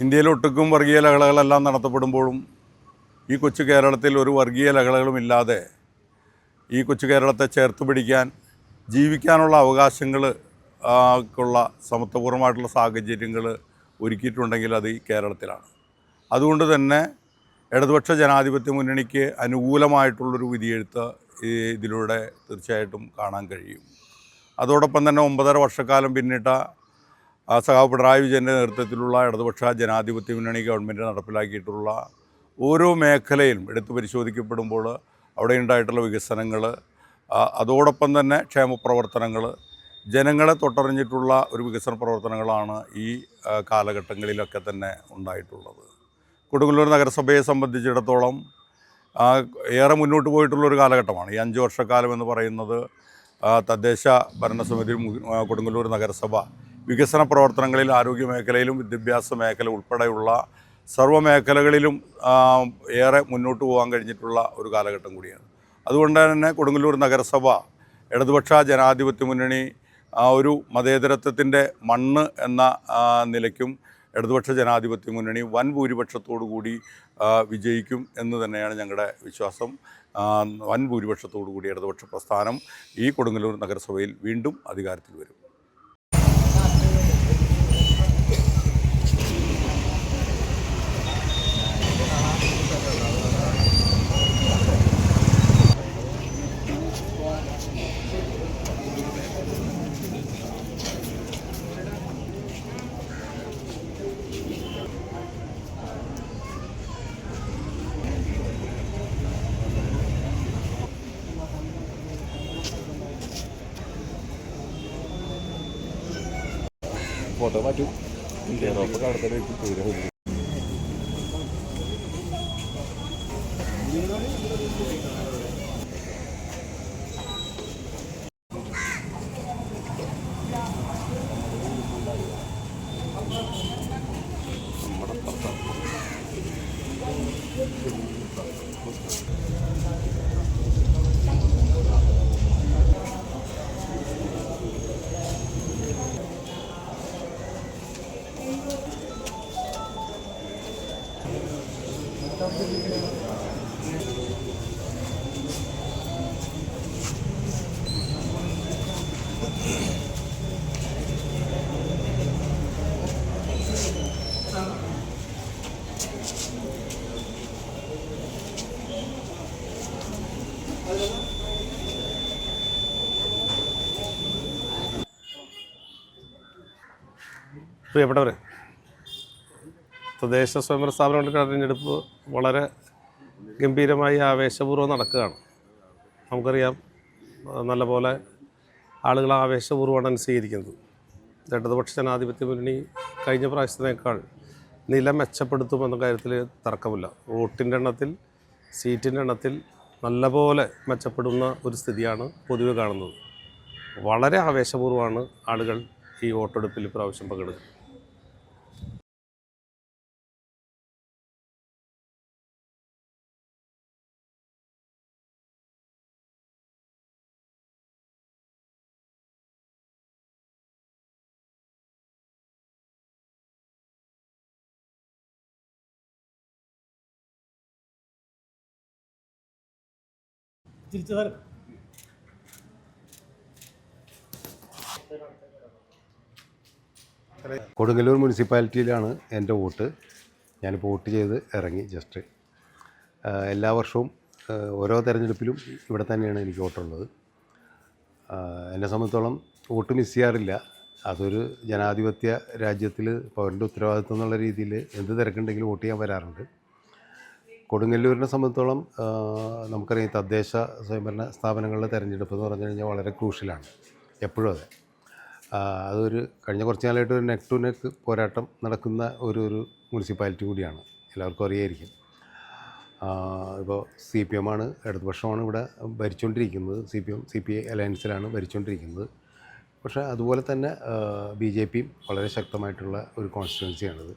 ഇന്ത്യയിലൊട്ടുക്കും വർഗീയ ലഹളകളെല്ലാം നടത്തപ്പെടുമ്പോഴും ഈ കൊച്ചു കേരളത്തിൽ ഒരു വർഗീയ ലഹളകളുമില്ലാതെ ഈ കൊച്ചു കേരളത്തെ ചേർത്ത് പിടിക്കാൻ ജീവിക്കാനുള്ള അവകാശങ്ങൾ ക്കുള്ള സമത്വപൂർവമായിട്ടുള്ള സാഹചര്യങ്ങൾ ഒരുക്കിയിട്ടുണ്ടെങ്കിൽ അത് ഈ കേരളത്തിലാണ്. അതുകൊണ്ട് തന്നെ ഇടതുപക്ഷ ജനാധിപത്യ മുന്നണിക്ക് അനുകൂലമായിട്ടുള്ളൊരു വിധിയെഴുത്ത് ഇതിലൂടെ തീർച്ചയായിട്ടും കാണാൻ കഴിയും. അതോടൊപ്പം തന്നെ ഒമ്പതര വർഷക്കാലം പിന്നിട്ട ആ സഖാവ് പിണറായി വിജയന്റെ നേതൃത്വത്തിലുള്ള ഇടതുപക്ഷ ജനാധിപത്യ മുന്നണി ഗവൺമെന്റ് നടപ്പിലാക്കിയിട്ടുള്ള ഓരോ മേഖലയിലും എടുത്തു പരിശോധിക്കപ്പെടുമ്പോൾ അവിടെ ഉണ്ടായിട്ടുള്ള വികസനങ്ങൾ അതോടൊപ്പം തന്നെ ക്ഷേമ പ്രവർത്തനങ്ങൾ ജനങ്ങളെ തൊട്ടറിഞ്ഞിട്ടുള്ള ഒരു വികസന പ്രവർത്തനങ്ങളാണ് ഈ കാലഘട്ടങ്ങളിലൊക്കെ തന്നെ ഉണ്ടായിട്ടുള്ളത്. കൊടുങ്ങല്ലൂർ നഗരസഭയെ സംബന്ധിച്ചിടത്തോളം ഏറെ മുന്നോട്ട് പോയിട്ടുള്ള ഒരു കാലഘട്ടമാണ്. ഈ അഞ്ച് വർഷക്കാലം എന്ന് പറയുന്നത് തദ്ദേശ ഭരണസമിതി കൊടുങ്ങല്ലൂർ നഗരസഭ വികസന പ്രവർത്തനങ്ങളിൽ ആരോഗ്യ മേഖലയിലും വിദ്യാഭ്യാസ മേഖല ഉൾപ്പെടെയുള്ള സർവ മേഖലകളിലും ഏറെ മുന്നോട്ട് പോകാൻ കഴിഞ്ഞിട്ടുള്ള ഒരു കാലഘട്ടം കൂടിയാണ്. അതുകൊണ്ട് തന്നെ കൊടുങ്ങല്ലൂർ നഗരസഭ ഇടതുപക്ഷ ജനാധിപത്യ മുന്നണി ഒരു മതേതരത്വത്തിന്റെ മണ്ണ് എന്ന നിലയ്ക്കും ഇടതുപക്ഷ ജനാധിപത്യ മുന്നണി വൻ ഭൂരിപക്ഷത്തോടു കൂടി വിജയിക്കും എന്ന് തന്നെയാണ് ഞങ്ങളുടെ വിശ്വാസം. വൻ ഭൂരിപക്ഷത്തോടു കൂടി ഇടതുപക്ഷ പ്രസ്ഥാനം ഈ കൊടുങ്ങല്ലൂർ നഗരസഭയിൽ വീണ്ടും അധികാരത്തിൽ വരും. ഫോട്ടോ മാറ്റും. യൂറോപ്പൊക്കെ അവിടെ തന്നെ പ്രിയപ്പെട്ടവരെ തദ്ദേശ സ്വയംഭരണ സ്ഥാപനങ്ങളുടെ തെരഞ്ഞെടുപ്പ് വളരെ ഗംഭീരമായി ആവേശപൂർവം നടക്കുകയാണ്. നമുക്കറിയാം നല്ലപോലെ ആളുകൾ ആവേശപൂർവമാണ് സ്വീകരിക്കുന്നത് ഇടതുപക്ഷ ജനാധിപത്യ മുന്നണി കഴിഞ്ഞ പ്രാവശ്യത്തിനേക്കാൾ നില മെച്ചപ്പെടുത്തുമെന്ന കാര്യത്തിൽ തർക്കമില്ല. വോട്ടിന്റെ എണ്ണത്തിൽ സീറ്റിന്റെ എണ്ണത്തിൽ നല്ലപോലെ മെച്ചപ്പെടുന്ന ഒരു സ്ഥിതിയാണ് പൊതുവെ കാണുന്നത്. വളരെ ആവേശപൂർവമാണ് ആളുകൾ ഈ വോട്ടെടുപ്പിൽ പ്രാവശ്യം പങ്കെടുക്കുന്നത്. കൊടുങ്ങല്ലൂർ മുനിസിപ്പാലിറ്റിയിലാണ് എന്റെ വോട്ട്. ഞാനിപ്പോൾ വോട്ട് ചെയ്ത് ഇറങ്ങി ജസ്റ്റ് എല്ലാ വർഷവും ഓരോ തെരഞ്ഞെടുപ്പിലും ഇവിടെ തന്നെയാണ് എനിക്ക് വോട്ടുള്ളത്. എന്നെ സംബന്ധിച്ചോളം വോട്ട് മിസ് ചെയ്യാറില്ല. അതൊരു ജനാധിപത്യ രാജ്യത്തിൽ പൗരന്റെ ഉത്തരവാദിത്വം എന്നുള്ള രീതിയിൽ എന്ത് തിരക്കുണ്ടെങ്കിലും വോട്ട് ചെയ്യാൻ വരാറുണ്ട്. കൊടുങ്ങല്ലൂരിനെ സംബന്ധിച്ചോളം നമുക്കറിയാം ഈ തദ്ദേശ സ്വയംഭരണ സ്ഥാപനങ്ങളുടെ തിരഞ്ഞെടുപ്പ് എന്ന് പറഞ്ഞു കഴിഞ്ഞാൽ വളരെ ക്രൂഷ്യലാണ് എപ്പോഴും അതെ. അതൊരു കഴിഞ്ഞ കുറച്ച് നാളായിട്ട് ഒരു നെക്ക് ടു നെക്ക് പോരാട്ടം നടക്കുന്ന ഒരു ഒരു മുനിസിപ്പാലിറ്റി കൂടിയാണ് എല്ലാവർക്കും അറിയായിരിക്കും. ഇപ്പോൾ സി പി എം ആണ് ഇടതുപക്ഷമാണ് ഇവിടെ ഭരിച്ചുകൊണ്ടിരിക്കുന്നത് C P M C P I അലയൻസിലാണ് ഭരിച്ചുകൊണ്ടിരിക്കുന്നത്. പക്ഷേ അതുപോലെ തന്നെ ബി ജെ പിയും വളരെ ശക്തമായിട്ടുള്ള ഒരു കോൺസ്റ്റിറ്റ്യുവൻസിയാണിത്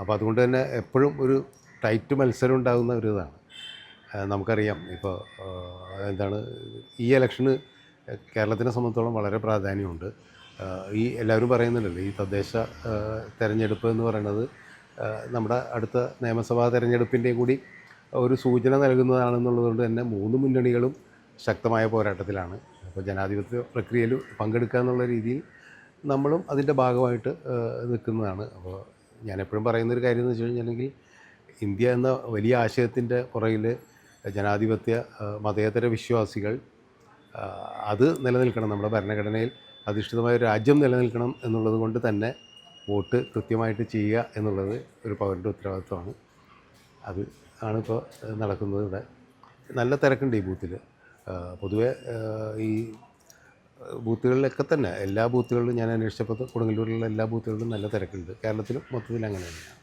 അപ്പോൾ അതുകൊണ്ട് തന്നെ എപ്പോഴും ഒരു ടൈറ്റ് മത്സരം ഉണ്ടാകുന്ന ഒരു ഇതാണ്. നമുക്കറിയാം. ഇപ്പോൾ എന്താണ് ഈ ഇലക്ഷന് കേരളത്തിനെ സംബന്ധിച്ചോളം വളരെ പ്രാധാന്യമുണ്ട്. ഈ എല്ലാവരും പറയുന്നുണ്ടല്ലോ ഈ തദ്ദേശ തിരഞ്ഞെടുപ്പ് എന്ന് പറയുന്നത് നമ്മുടെ അടുത്ത നിയമസഭാ തെരഞ്ഞെടുപ്പിന്റെയും കൂടി ഒരു സൂചന നൽകുന്നതാണെന്നുള്ളതുകൊണ്ട് തന്നെ മൂന്ന് മുന്നണികളും ശക്തമായ പോരാട്ടത്തിലാണ്. അപ്പോൾ ജനാധിപത്യ പ്രക്രിയയിൽ പങ്കെടുക്കുക എന്നുള്ള രീതിയിൽ നമ്മളും അതിന്റെ ഭാഗമായിട്ട് നിൽക്കുന്നതാണ്. അപ്പോൾ ഞാൻ എപ്പോഴും പറയുന്നൊരു കാര്യം എന്ന് വെച്ച് കഴിഞ്ഞിട്ടുണ്ടെങ്കിൽ ഇന്ത്യ എന്ന വലിയ ആശയത്തിന്റെ പുറകിൽ ജനാധിപത്യ മതേതര വിശ്വാസികൾ അത് നിലനിൽക്കണം. നമ്മുടെ ഭരണഘടനയിൽ അധിഷ്ഠിതമായ രാജ്യം നിലനിൽക്കണം എന്നുള്ളത് കൊണ്ട് തന്നെ വോട്ട് കൃത്യമായിട്ട് ചെയ്യുക എന്നുള്ളത് ഒരു പൗരന്റെ ഉത്തരവാദിത്വമാണ്. അത് ആണിപ്പോൾ നടക്കുന്നത് ഇവിടെ. നല്ല തിരക്കുണ്ട് ഈ ബൂത്തിൽ പൊതുവെ ഈ ബൂത്തുകളിലൊക്കെ തന്നെ എല്ലാ ബൂത്തുകളിലും ഞാൻ അന്വേഷിച്ചപ്പോൾ കൊടുങ്ങല്ലൂരിലുള്ള എല്ലാ ബൂത്തുകളിലും നല്ല തിരക്കുണ്ട്. കേരളത്തിലും മൊത്തത്തിൽ അങ്ങനെ തന്നെയാണ്.